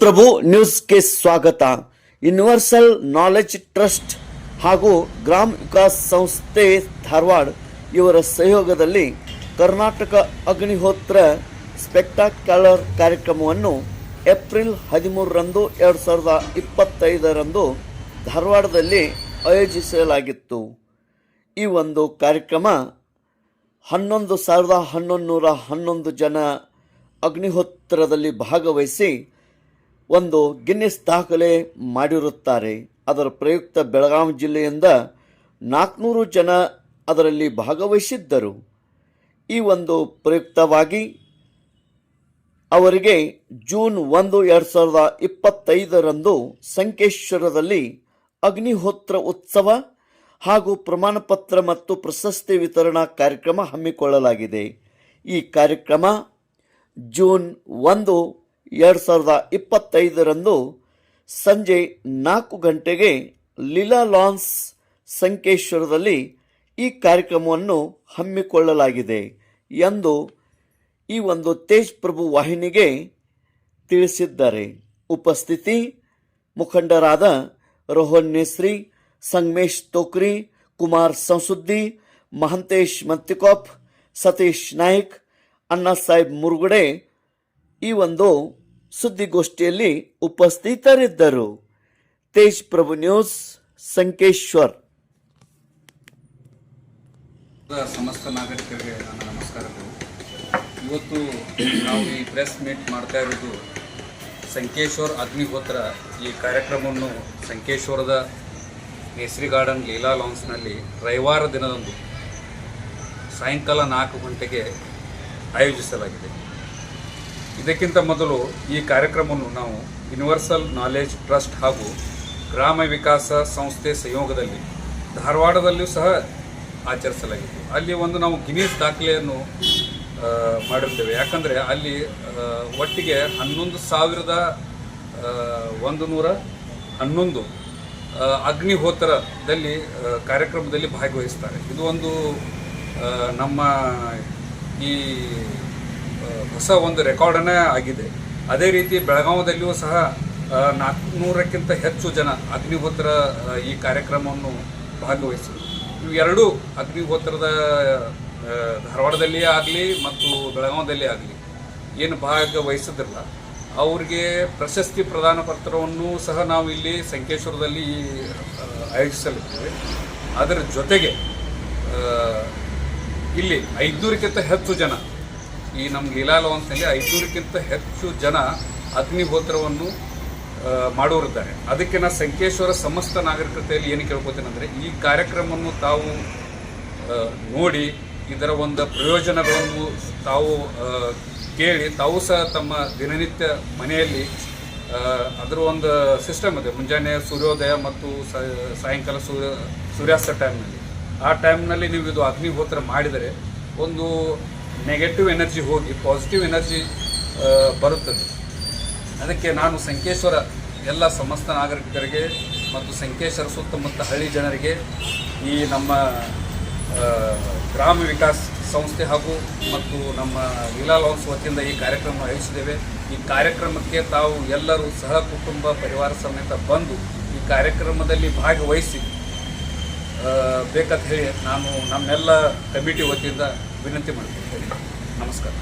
ಪ್ರಭು ನ್ಯೂಸ್ಗೆ ಸ್ವಾಗತ. Universal knowledge trust ಹಾಗೂ ಗ್ರಾಮ ವಿಕಾಸ್ ಸಂಸ್ಥೆ ಧಾರವಾಡ ಇವರ ಸಹಯೋಗದಲ್ಲಿ ಕರ್ನಾಟಕ ಅಗ್ನಿಹೋತ್ರ ಸ್ಪೆಕ್ಟಾಕ್ಯುಲರ್ ಕಾರ್ಯಕ್ರಮವನ್ನು ಏಪ್ರಿಲ್ ಹದಿಮೂರರಂದು, ಎರಡು ಸಾವಿರದ ಇಪ್ಪತ್ತೈದರಂದು ಧಾರವಾಡದಲ್ಲಿ ಆಯೋಜಿಸಲಾಗಿತ್ತು. ಈ ಒಂದು ಕಾರ್ಯಕ್ರಮ ಹನ್ನೊಂದು ಸಾವಿರದ ಹನ್ನೊಂದು ನೂರ ಹನ್ನೊಂದು ಜನ ಅಗ್ನಿಹೋತ್ರದಲ್ಲಿ ಭಾಗವಹಿಸಿ ಒಂದು ಗಿನ್ನಿಸ್ ದಾಖಲೆ ಮಾಡಿರುತ್ತಾರೆ. ಅದರ ಪ್ರಯುಕ್ತ ಬೆಳಗಾವಿ ಜಿಲ್ಲೆಯಿಂದ ನಾಲ್ಕುನೂರು ಜನ ಅದರಲ್ಲಿ ಭಾಗವಹಿಸಿದ್ದರು. ಈ ಒಂದು ಪ್ರಯುಕ್ತವಾಗಿ ಅವರಿಗೆ ಜೂನ್ ಒಂದು ಎರಡು ಸಾವಿರದ ಇಪ್ಪತ್ತೈದರಂದು ಸಂಕೇಶ್ವರದಲ್ಲಿ ಅಗ್ನಿಹೋತ್ರ ಉತ್ಸವ ಹಾಗೂ ಪ್ರಮಾಣಪತ್ರ ಮತ್ತು ಪ್ರಶಸ್ತಿ ವಿತರಣಾ ಕಾರ್ಯಕ್ರಮ ಹಮ್ಮಿಕೊಳ್ಳಲಾಗಿದೆ. ಈ ಕಾರ್ಯಕ್ರಮ ಜೂನ್ ಒಂದು ಎರಡು ಸಾವಿರದ ಇಪ್ಪತ್ತೈದರಂದು ಸಂಜೆ ನಾಲ್ಕು ಗಂಟೆಗೆ ಲೀಲಾ ಲಾನ್ಸ್ ಸಂಕೇಶ್ವರದಲ್ಲಿ ಈ ಕಾರ್ಯಕ್ರಮವನ್ನು ಹಮ್ಮಿಕೊಳ್ಳಲಾಗಿದೆ ಎಂದು ಈ ಒಂದು ತೇಜ್ ಪ್ರಭು ವಾಹಿನಿಗೆ ತಿಳಿಸಿದ್ದಾರೆ. ಉಪಸ್ಥಿತಿ, ಮುಖಂಡರಾದ ರೋಹನ್ ನೇಸ್ರಿ ಸಂಗಮೇಶ್ ತೋಕ್ರಿ, ಕುಮಾರ್ ಸಂಸುದ್ದಿ, ಮಹಂತೇಶ್ ಮತ್ತಿಕೊಪ್, ಸತೀಶ್ ನಾಯ್ಕ್, ಅಣ್ಣಾ ಸಾಹೇಬ್ ಮುರುಗಡೆ ಈ ಒಂದು ಸುದ್ದಿಗೋಷ್ಠಿಯಲ್ಲಿ ಉಪಸ್ಥಿತರಿದ್ದರು. ತೇಜ್ ಪ್ರಭು ನ್ಯೂಸ್, ಸಂಕೇಶ್ವರ್. ಸಮಸ್ತ ನಾಗರಿಕರಿಗೆ ನನ್ನ ನಮಸ್ಕಾರಗಳು. ಇವತ್ತು ನಾವು ಈ ಪ್ರೆಸ್ ಮೀಟ್ ಮಾಡ್ತಾ ಇರೋದು ಸಂಕೇಶ್ವರ್ ಅಗ್ನಿಹೋತ್ರ ಈ ಕಾರ್ಯಕ್ರಮವನ್ನು ಸಂಕೇಶ್ವರದ ಕೇಸರಿ ಗಾರ್ಡನ್ ಲೀಲಾ ಲಾನ್ಸ್ನಲ್ಲಿ ರವಿವಾರ ದಿನದಂದು ಸಾಯಂಕಾಲ ನಾಲ್ಕು ಗಂಟೆಗೆ ಆಯೋಜಿಸಲಾಗಿದೆ. ಇದಕ್ಕಿಂತ ಮೊದಲು ಈ ಕಾರ್ಯಕ್ರಮವನ್ನು ನಾವು ಯೂನಿವರ್ಸಲ್ ನಾಲೆಜ್ ಟ್ರಸ್ಟ್ ಹಾಗೂ ಗ್ರಾಮ ವಿಕಾಸ ಸಂಸ್ಥೆ ಸಂಯೋಗದಲ್ಲಿ ಧಾರವಾಡದಲ್ಲಿಯೂ ಸಹ ಆಚರಿಸಲಾಗಿತ್ತು. ಅಲ್ಲಿ ಒಂದು ನಾವು ಗಿನೀಸ್ ದಾಖಲೆಯನ್ನು ಮಾಡಿರ್ತೇವೆ. ಯಾಕಂದರೆ ಅಲ್ಲಿ ಒಟ್ಟಿಗೆ ಹನ್ನೊಂದು ಸಾವಿರದ ಒಂದು ನೂರ ಹನ್ನೊಂದು ಅಗ್ನಿಹೋತ್ರದಲ್ಲಿ ಕಾರ್ಯಕ್ರಮದಲ್ಲಿ ಭಾಗವಹಿಸ್ತಾರೆ. ಇದು ಒಂದು ನಮ್ಮ ಈ ಹೊಸ ಒಂದು ರೆಕಾರ್ಡನ್ನೇ ಆಗಿದೆ. ಅದೇ ರೀತಿ ಬೆಳಗಾವದಲ್ಲಿಯೂ ಸಹ ನಾಲ್ಕುನೂರಕ್ಕಿಂತ ಹೆಚ್ಚು ಜನ ಅಗ್ನಿಹೋತ್ರ ಈ ಕಾರ್ಯಕ್ರಮವನ್ನು ಭಾಗವಹಿಸಿದರು. ಇವೆರಡೂ ಅಗ್ನಿಹೋತ್ರದ ಆ, ಧಾರವಾಡದಲ್ಲಿಯೇ ಆಗಲಿ ಮತ್ತು ಬೆಳಗಾವದಲ್ಲಿ ಆಗಲಿ ಏನು ಭಾಗವಹಿಸಿದ್ರಲ್ಲ ಅವ್ರಿಗೆ ಪ್ರಶಸ್ತಿ ಪ್ರದಾನ ಪತ್ರವನ್ನು ಸಹ ನಾವು ಇಲ್ಲಿ ಸಂಕೇಶ್ವರದಲ್ಲಿ ಆಯೋಜಿಸಲಿದ್ದೇವೆ. ಅದರ ಜೊತೆಗೆ ಇಲ್ಲಿ ಐದುನೂರಕ್ಕಿಂತ ಹೆಚ್ಚು ಜನ ಈ ನಮ್ಮ ಲೀಲಾ ಲಾನ್ಸ್ನಲ್ಲಿ ಐದುನೂರಕ್ಕಿಂತ ಹೆಚ್ಚು ಜನ ಅಗ್ನಿಹೋತ್ರವನ್ನು ಮಾಡೋರಿದ್ದಾರೆ. ಅದಕ್ಕೆ ನಾ ಸಂಕೇಶ್ವರ ಸಮಸ್ತ ನಾಗರಿಕತೆಯಲ್ಲಿ ಏನು ಕೇಳ್ಕೊತೀನಿ ಅಂದರೆ, ಈ ಕಾರ್ಯಕ್ರಮವನ್ನು ತಾವು ನೋಡಿ, ಇದರ ಒಂದು ಪ್ರಯೋಜನಗಳನ್ನು ತಾವು ಕೇಳಿ, ತಾವು ಸಹ ತಮ್ಮ ದಿನನಿತ್ಯ ಮನೆಯಲ್ಲಿ ಅದರ ಒಂದು ಸಿಸ್ಟಮ್ ಇದೆ. ಮುಂಜಾನೆ ಸೂರ್ಯೋದಯ ಮತ್ತು ಸಾಯಂಕಾಲ ಸೂರ್ಯ, ಸೂರ್ಯಾಸ್ತ ಟೈಮ್ನಲ್ಲಿ ಆ ಟೈಮ್ನಲ್ಲಿ ನೀವು ಇದು ಅಗ್ನಿಹೋತ್ರ ಮಾಡಿದರೆ, ಒಂದು ನೆಗೆಟಿವ್ ಎನರ್ಜಿ ಹೋಗಿ ಪಾಸಿಟಿವ್ ಎನರ್ಜಿ ಬರುತ್ತದೆ. ಅದಕ್ಕೆ ನಾನು ಸಂಕೇಶ್ವರ, ಎಲ್ಲ ಸಮಸ್ತ ನಾಗರಿಕರಿಗೆ ಮತ್ತು ಸಂಕೇಶ್ವರ ಸುತ್ತಮುತ್ತ ಹಳ್ಳಿ ಜನರಿಗೆ ಈ ನಮ್ಮ ಗ್ರಾಮ ವಿಕಾಸ್ ಸಂಸ್ಥೆ ಹಾಗೂ ಮತ್ತು ನಮ್ಮ ಲೀಲಾ ಲಾನ್ಸ್ ವತಿಯಿಂದ ಈ ಕಾರ್ಯಕ್ರಮ ಆಯೋಜಿಸಿದ್ದೇವೆ. ಈ ಕಾರ್ಯಕ್ರಮಕ್ಕೆ ತಾವು ಎಲ್ಲರೂ ಸಹ ಕುಟುಂಬ, ಪರಿವಾರ ಸಮೇತ ಬಂದು ಈ ಕಾರ್ಯಕ್ರಮದಲ್ಲಿ ಭಾಗವಹಿಸಿ ಬೇಕಂತ ಹೇಳಿ ನಾನು ನಮ್ಮೆಲ್ಲ ಕಮಿಟಿ ವತಿಯಿಂದ ವಿನಂತಿ ಮಾಡ್ತಿದ್ದೇನೆ ನಮಸ್ಕಾರ